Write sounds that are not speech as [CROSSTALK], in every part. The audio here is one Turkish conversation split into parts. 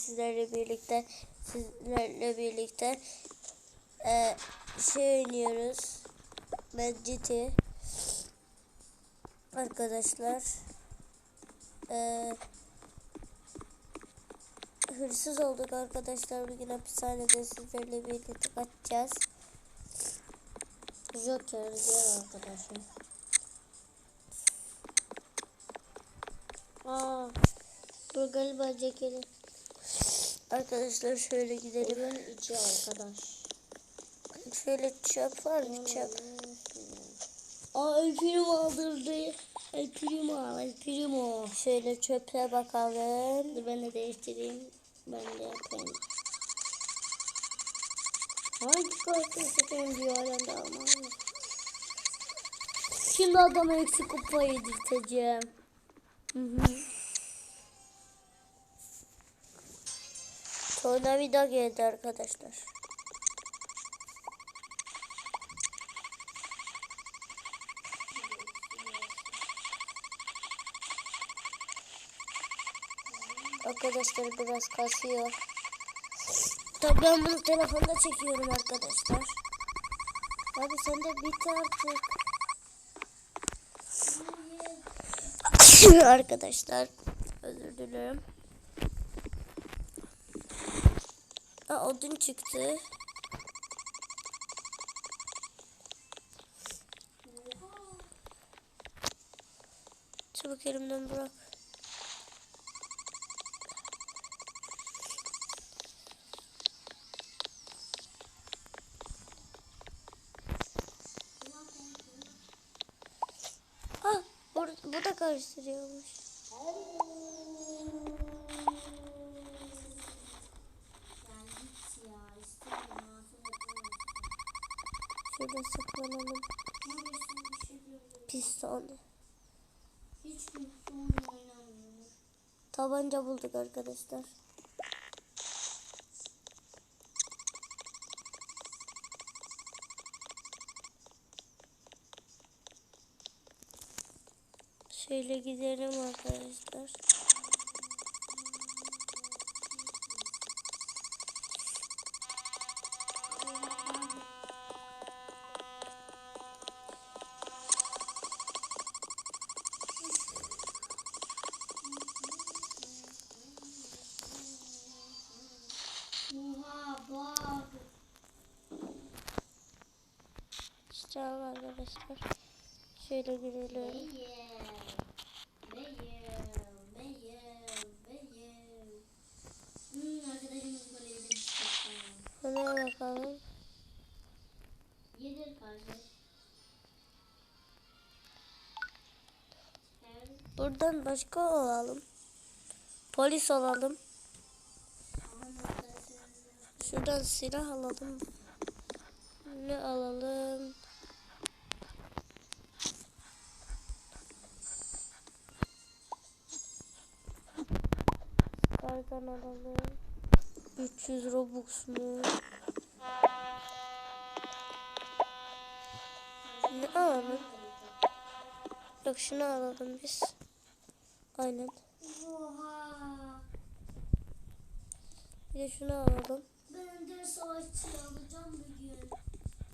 sizlerle birlikte sizlerle birlikte e, şey oynuyoruz. Medciti arkadaşlar. E, hırsız olduk arkadaşlar. Bugün hapishanede sizlerle birlikte kaçacağız. Joker diğer arkadaşım. Aa, bu galiba Joker'in. Arkadaşlar şöyle gidelim. Evin içi arkadaş. Şöyle çöp var mı çöp? Aa El Primo aldırdı. El Primo, El Primo. Şöyle çöpe bakalım. Dur ben de değiştireyim. Ben de yapayım. Hangi kartı seçeyim diyor halen de. Şimdi adama eksik kupa yedirteceğim. Hı hı. Tornavida geldi arkadaşlar. Arkadaşlar biraz kasıyor. Tabii ben bunu telefonda çekiyorum arkadaşlar. Abi sen de bit artık. [LAUGHS] arkadaşlar özür dilerim. Aa, odun çıktı. Çabuk elimden bırak. Ah, bu, da karıştırıyormuş. Şurada saklanalım. Piston. Tabanca bulduk arkadaşlar. Şöyle gidelim arkadaşlar. Al arkadaşlar. Şöyle girelim. Buna bakalım. Buradan başka olalım. Polis olalım. Şuradan silah alalım. Ne alalım? Kardan alalım. 300 Robux mu? Ne alalım? Yok şunu alalım biz. Aynen. Bir de şunu alalım. Ben de savaşçı alacağım bugün.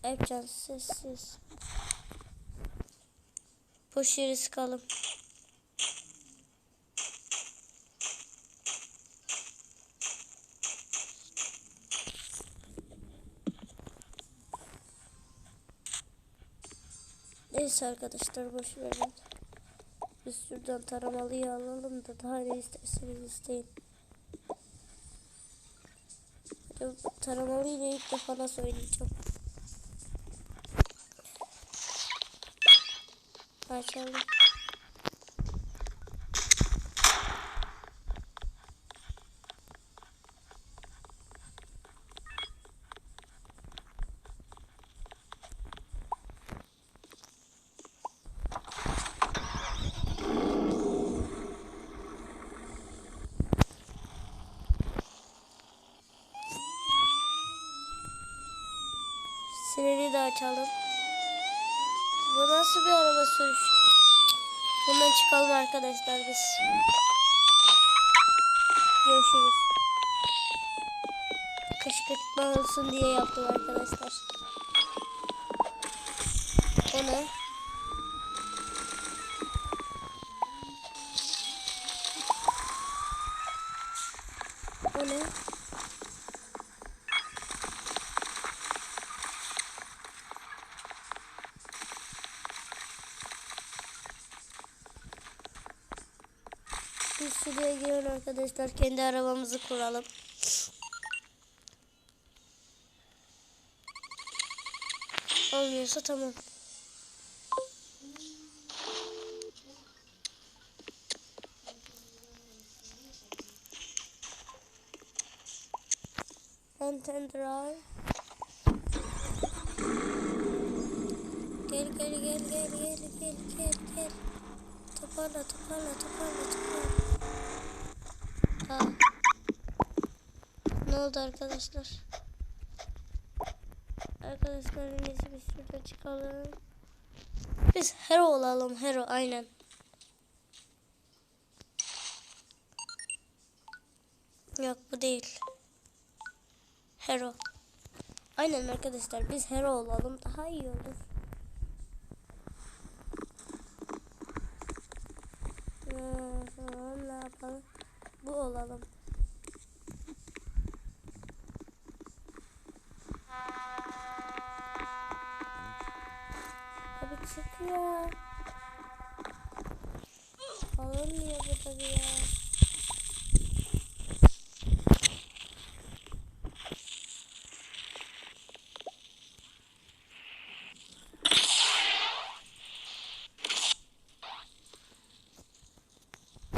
Ercan sessiz. Boş yere sıkalım. Neyse arkadaşlar boş verin. Biz şuradan taramalıyı alalım da daha ne isterseniz isteyin. Taramalıyla ilk defa nasıl oynayacağım? Açalım. Sireni de açalım. Bu nasıl bir araba sürüş? Bundan çıkalım arkadaşlar biz. Görüşürüz. kışkırtma olsun diye yaptım arkadaşlar. O ne? O ne? Biz şuraya girelim arkadaşlar. Kendi arabamızı kuralım. Olmuyorsa tamam. Enten drive. Gel gel gel gel gel gel gel gel. Toparla toparla toparla toparla. Ha. Ne oldu arkadaşlar? Arkadaşlar iyisi biz şurada çıkalım. Biz hero olalım hero aynen. Yok bu değil. Hero. Aynen arkadaşlar biz hero olalım daha iyi olur. Ee, tamam ne yapalım? Bu olalım. Abi çık ya. Alınmıyor bu tabii ya.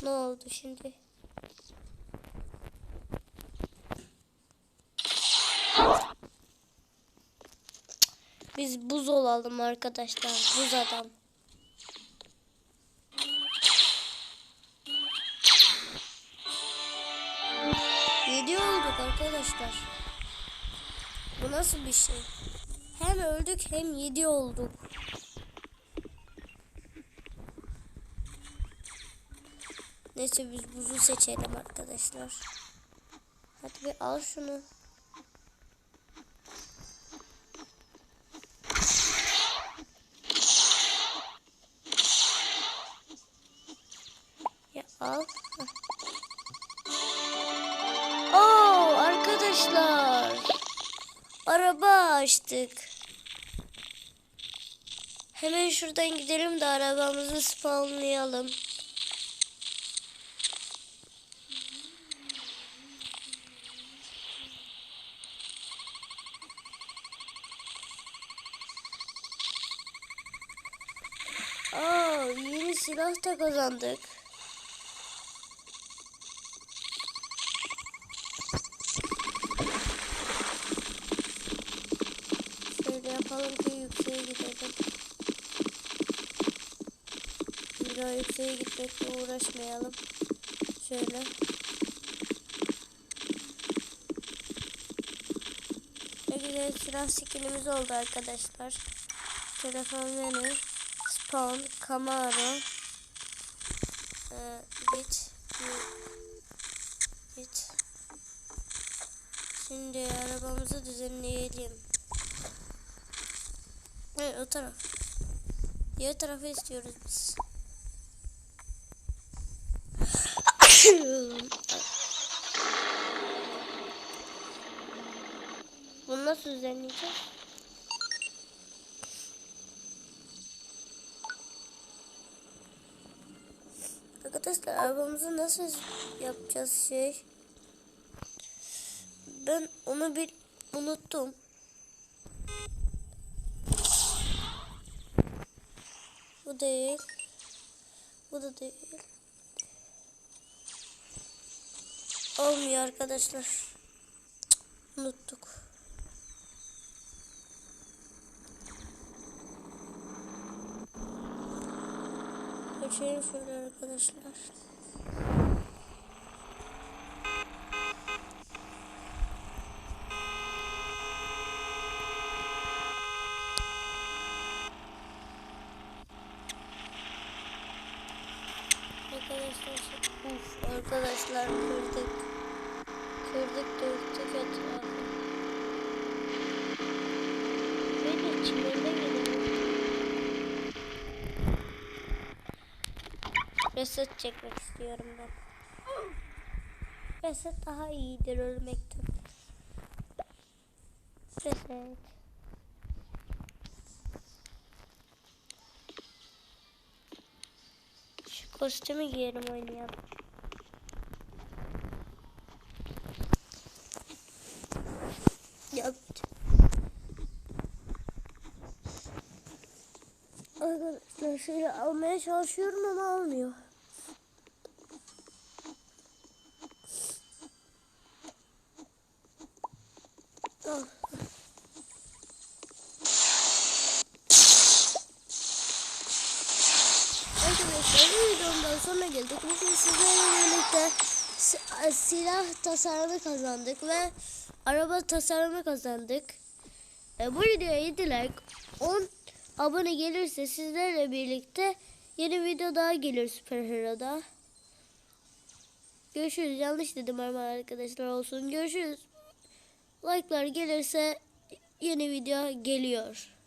Ne oldu şimdi? Biz buz olalım arkadaşlar. Buz adam. Arkadaşlar. Bu nasıl bir şey? Hem öldük hem yedi olduk. Neyse biz buzu seçelim arkadaşlar. Hadi bir al şunu. Araba açtık. Hemen şuradan gidelim de arabamızı spawnlayalım. Aa, yeni silah da kazandık. Gidelim. Bir daha yükseğe gitmekle uğraşmayalım. Şöyle. Ne güzel silah skinimiz oldu arkadaşlar. Telefon menü. Spawn, Camaro, e, bit, bit. Şimdi arabamızı düzenleyelim. Evet o taraf. Diğer tarafı istiyoruz biz. Bunu nasıl düzenleyeceğiz? Arkadaşlar arabamızı nasıl yapacağız şey? Ben onu bir unuttum. Bu değil. Bu da değil. Olmuyor arkadaşlar. Unuttuk. Geçelim şöyle arkadaşlar. Uf arkadaşlar kırdık. Kırdık döktük etrafı. Böyle çimene gidelim. Reset çekmek istiyorum ben. Reset daha iyidir ölmekten. Reset. Kostümü giyelim oynayalım. Yaptı. Arkadaşlar şöyle almaya çalışıyorum ama almıyor. Ah. Arkadaşlar bu geldik. Bugün sizlerle birlikte si- silah tasarımı kazandık ve araba tasarımı kazandık. E, bu videoya 7 like 10 abone gelirse sizlerle birlikte yeni video daha gelir Süper Hero'da. Görüşürüz. Yanlış dedim ama arkadaşlar olsun. Görüşürüz. Like'lar gelirse yeni video geliyor.